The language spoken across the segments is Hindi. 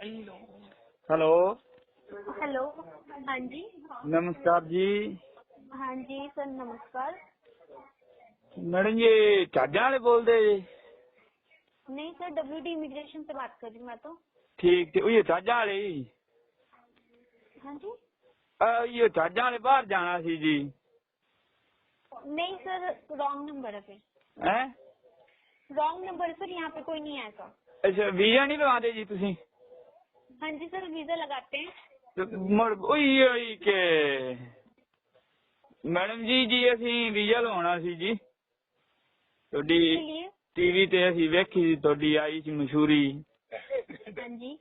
हेलो। हेलो हाँ जी। नमस्कार जी। हाँ जी सर नमस्कार। मैडम ये चाजा वाले बोल दे नहीं सर डब्ल्यू डी इमिग्रेशन से बात कर रही मैं तो। ठीक ठीक ये चाजा वाले हाँ। जी। ये चाजा वाले बाहर जाना सी जी। नहीं सर रॉन्ग नंबर है फिर। रॉन्ग नंबर सर यहाँ पे कोई नहीं है ऐसा अच्छा वीज़ा नहीं लगाते जी तुसी? हाँ जी सर वीजा लगाते हैं ਤੇ ਮੁੜ ਉਹੀ ਹੋਈ ਕਿ ਮੈਡਮ ਜੀ ਜੀ ਅਸੀਂ ਵੀਜ਼ਾ ਲਵਾਉਣਾ ਸੀ ਜੀ ਤੁਹਾਡੀ इसके लिए ਟੀਵੀ ਤੇ ਅਸੀਂ ਵੇਖੀ ਸੀ ਤੁਹਾਡੀ ਆਈ ਸੀ ਮਸ਼ਹੂਰੀ हाँ जी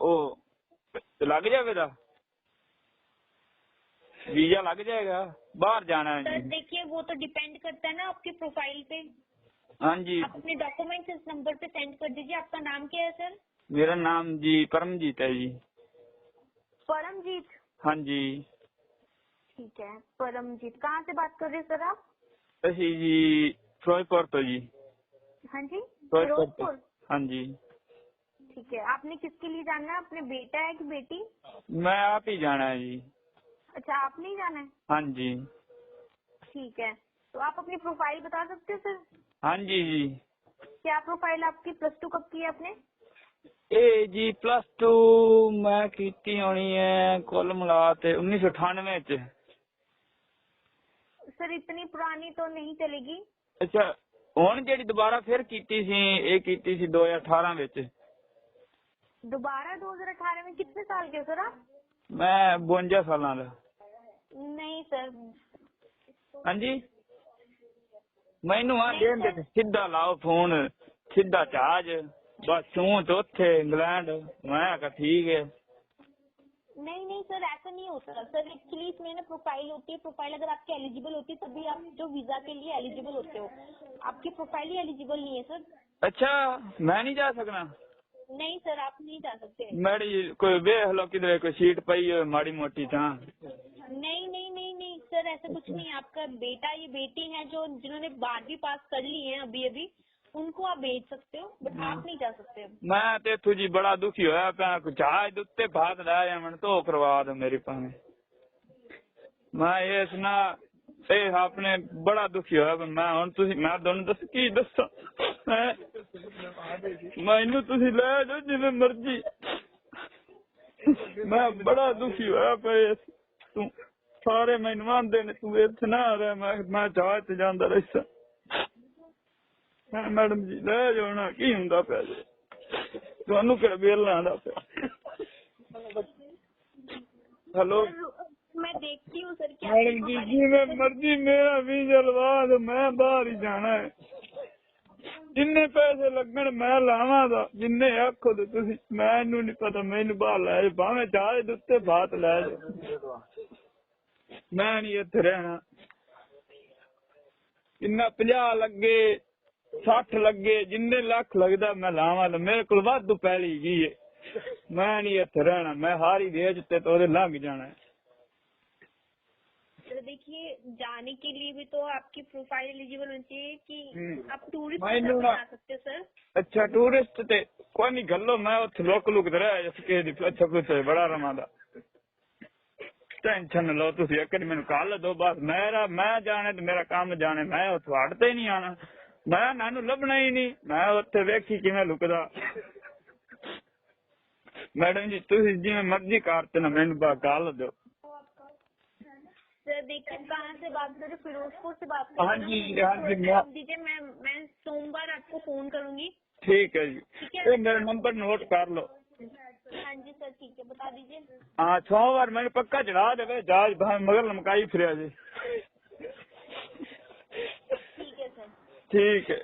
ਉਹ ਤੇ ਲੱਗ ਜਾਵੇਗਾ ਵੀਜ਼ਾ ਲੱਗ ਜਾਏਗਾ ਬਾਹਰ ਜਾਣਾ सर ਹੈ जी देखिए वो तो डिपेंड करता है ना आपके प्रोफाइल पे ਹਾਂਜੀ आप अपने डॉक्यूमेंट्स इस नंबर पे सेंड कर दीजिए आपका नाम क्या है सर मेरा नाम जी परमजीत है जी। परमजीत? हाँ जी। ठीक है परमजीत। कहाँ से बात कर रहे सर आप? जी फिरोजपुर तो जी। हाँ जी फिरोजपुर? हाँ जी। ठीक है आपने किसके लिए जाना है? अपने बेटा है कि बेटी? मैं आप ही जाना है जी। अच्छा आपने ही जाना है? हाँ जी। ठीक है तो आप अपनी प्रोफ़ाइल बता सकते हो सर? हाँ जी जी। क्या प्रोफ़ाइल आपकी प्लस टू कब की है आपने? ਇਹ ਜੀ ਪਲੱਸ 2 ਮੈਂ ਕੀਤੀ ਹੋਣੀ ਹੈ ਕੁੱਲ ਮਿਲਾ ਤੇ 1998 ਚ। ਸਰ ਇਤਨੀ ਪੁਰਾਣੀ ਤਾਂ ਨਹੀਂ ਚਲੇਗੀ? ਅੱਛਾ ਹੁਣ ਜਿਹੜੀ ਦੁਬਾਰਾ ਫਿਰ ਕੀਤੀ ਸੀ ਇਹ ਕੀਤੀ ਸੀ 2018 ਵਿੱਚ। ਦੁਬਾਰਾ 2018 ਵਿੱਚ ਕਿੰਨੇ ਸਾਲ ਕੇ ਸਰ ਮੈਂ 52 ਸਾਲਾਂ ਦਾ। ਨਹੀਂ ਸਰ। ਹਾਂਜੀ? ਮੈਨੂੰ ਆ ਦੇਣ ਦੇ ਸਿੱਧਾ ਲਾਓ ਫੋਨ ਸਿੱਧਾ ਚਾਰਜ। बस तू तो थे इंग्लैंड मैं कहा ठीक है नहीं नहीं सर ऐसा नहीं होता। सर एक्चुअली इसमें ना प्रोफ़ाइल होती है। प्रोफ़ाइल अगर आपकी एलिजिबल होती है तभी आप जो वीज़ा के लिए एलिजिबल होते हो। आपकी प्रोफ़ाइल ही एलिजिबल नहीं है सर। अच्छा मैं नहीं जा सकना? नहीं सर आप नहीं जा सकते। मेरी कोई वेख लो किधर कोई सीट पाई है माड़ी मोटी था नहीं नहीं नहीं नहीं सर ऐसा कुछ अच्छा। नहीं आपका बेटा ये बेटी है जो जिन्होंने बारहवीं पास कर ली है अभी अभी उनको आप भेज सकते हो बट आप नहीं जा सकते ਮੈਂ ਤੇ ਇੱਥੋਂ ਜੀ ਬੜਾ ਦੁਖੀ ਹੋਇਆ ਪਿਆ ਕੋਈ ਜਹਾਜ਼ ਦੇ ਉੱਤੇ ਭਾਤ ਲੈ ਜਾਵਣ ਤੋਂ ਕਰਵਾ ਦੋ ਮੇਰੀ ਭਾਵੇਂ ਮੈਂ ਇਸ ਨਾ ਇਹ ਆਪਣੇ ਬੜਾ ਦੁਖੀ ਹੋਇਆ ਪਿਆ। ਮੈਂ ਹੁਣ ਤੁਸੀਂ ਮੈਂ ਤੁਹਾਨੂੰ ਦੱਸ ਕੀ ਦੱਸਾਂ ਮੈਂ ਮੈਨੂੰ ਤੁਸੀਂ ਲੈ ਜਾਓ ਜਿਵੇਂ ਮਰਜ਼ੀ ਮੈਂ ਬੜਾ ਦੁਖੀ ਹੋਇਆ ਪਿਆ ਇਸ ਤੂੰ ਸਾਰੇ ਮੈਨੂੰ ਆਂਦੇ ਨੇ ਤੂੰ ਇੱਥੇ ਨਾ ਰਹਿ ਮੈਂ ਮੈਂ ਜਹਾਜ਼ ਤੇ ਜਾਂਦਾ ਰਹਿਸਾਂ ਮੈਂ ਮੈਡਮ ਜੀ ਲੈ ਜਾਣਾ ਕੀ ਹੁੰਦਾ ਪਿਆ ਜੀ? ਤੁਹਾਨੂੰ ਕਿਹੜਾ ਵੇਲ ਲਾਉਂਦਾ ਪਿਆ? ਹੈਲੋ ਮੈਂ ਦੇਖੀ ਹੂੰ ਸਰ ਕੀ ਮੈਡਮ ਜੀ ਜਿਵੇਂ ਮਰਜ਼ੀ ਮੇਰਾ ਵੀਜ਼ਾ ਲਵਾ ਮੈਂ ਬਾਹਰ ਹੀ ਜਾਣਾ ਹੈ। ਜਿੰਨੇ ਪੈਸੇ ਲੱਗਣ ਮੈਂ ਲਾਵਾਂ ਦਾ। ਜਿੰਨੇ ਆਖੋ ਤੇ ਤੁਸੀਂ ਮੈਨੂੰ ਨਹੀਂ ਪਤਾ ਮੈਨੂੰ ਬਾਹਰ ਲੈ ਜਾ ਭਾਵੇਂ ਜਹਾਜ਼ ਦੇ ਉੱਤੇ ਬਾਤ ਲੈ ਜਾ ਮੈਂ ਨਹੀਂ ਇੱਥੇ ਰਹਿਣਾ। ਇੰਨਾ 50 ਲੱਗੇ। 60 ਲੱਗੇ ਜਿੰਨੇ ਲੱਖ ਲੱਗਦਾ ਮੈਂ ਲਾਵਾਂ ਤਾਂ ਮੇਰੇ ਕੋਲ ਵਾਧੂ ਪੈਲੀ ਗਈ ਏ ਮੈਂ ਨਹੀਂ ਇੱਥੇ ਰਹਿਣਾ ਮੈਂ ਹਾਰੀ ਵੇਚ ਤੇ ਤੇ ਉਹਦੇ ਲੰਘ ਜਾਣਾ ਹੈ। सर देखिए जाने के लिए भी तो आपकी प्रोफाइल एलिजिबल होनी चाहिए कि हम्म। आप टूरिस्ट मैं वीजा लूँगा। बना सकते हो सर ਅੱਛਾ ਟੂਰਿਸਟ ਤੇ ਕੋਈ ਨਹੀਂ ਗੱਲੋ ਮੈਂ ਉੱਥੇ ਲੋਕ ਲੁਕ ਰਿਹਾ ਜਿਸ ਕੇ ਦੀ ਅੱਛਾ ਕੁਛ ਹੈ, ਬੜਾ ਰਮਾਦਾ ਟੈਨਸ਼ਨ ਨਾ ਲਓ ਤੁਸੀਂ ਇੱਕ ਵਾਰੀ ਮੈਨੂੰ ਕੱਲ ਦੋ ਬਸ ਮੇਰਾ ਮੈਂ ਜਾਣੇ ਤੇ ਮੇਰਾ ਕੰਮ ਜਾਣੇ ਮੈਂ ਉੱਥੇ ਹਟ ਤੇ ਨਹੀਂ ਆਣਾ ਮੈਂ ਮੈਨੂੰ ਲੱਭਣਾ ਹੀ ਨਹੀਂ ਮੈਂ ਉੱਥੇ ਵੇਖੀ ਕਿਵੇਂ ਲੁਕਦਾ ਮੈਡਮ ਜੀ ਤੁਸੀਂ ਜਿਵੇਂ ਮਰਜ਼ੀ ਕਰ ਤੇ ਨਾ ਮੈਨੂੰ ਬਾ ਕੱਲ ਦਿਓ सर देखिए कहाँ से बात कर रहे हो? फिरोजपुर से बात कर हाँ रहे हो जी, ना? हाँ जी, मुझे मैं- आप दीजिए मैं मैं सोमवार आपको फोन करूंगी ਠੀਕ ਹੈ ਜੀ ठीक है ਇਹ ਮੇਰਾ ਨੰਬਰ ਨੋਟ ਕਰ ਲਓ हाँ जी सर ठीक है बता दीजिए ਹਾਂ ਸੋਮਵਾਰ ਮੈਨੂੰ ਪੱਕਾ ਚੜਾ ਦੇਵੇ ਜਹਾਜ਼ ਭਾਵੇਂ ਮਗਰ ਲਮਕਾਈ ਫਿਰਿਆ ਜੀ ठीक है।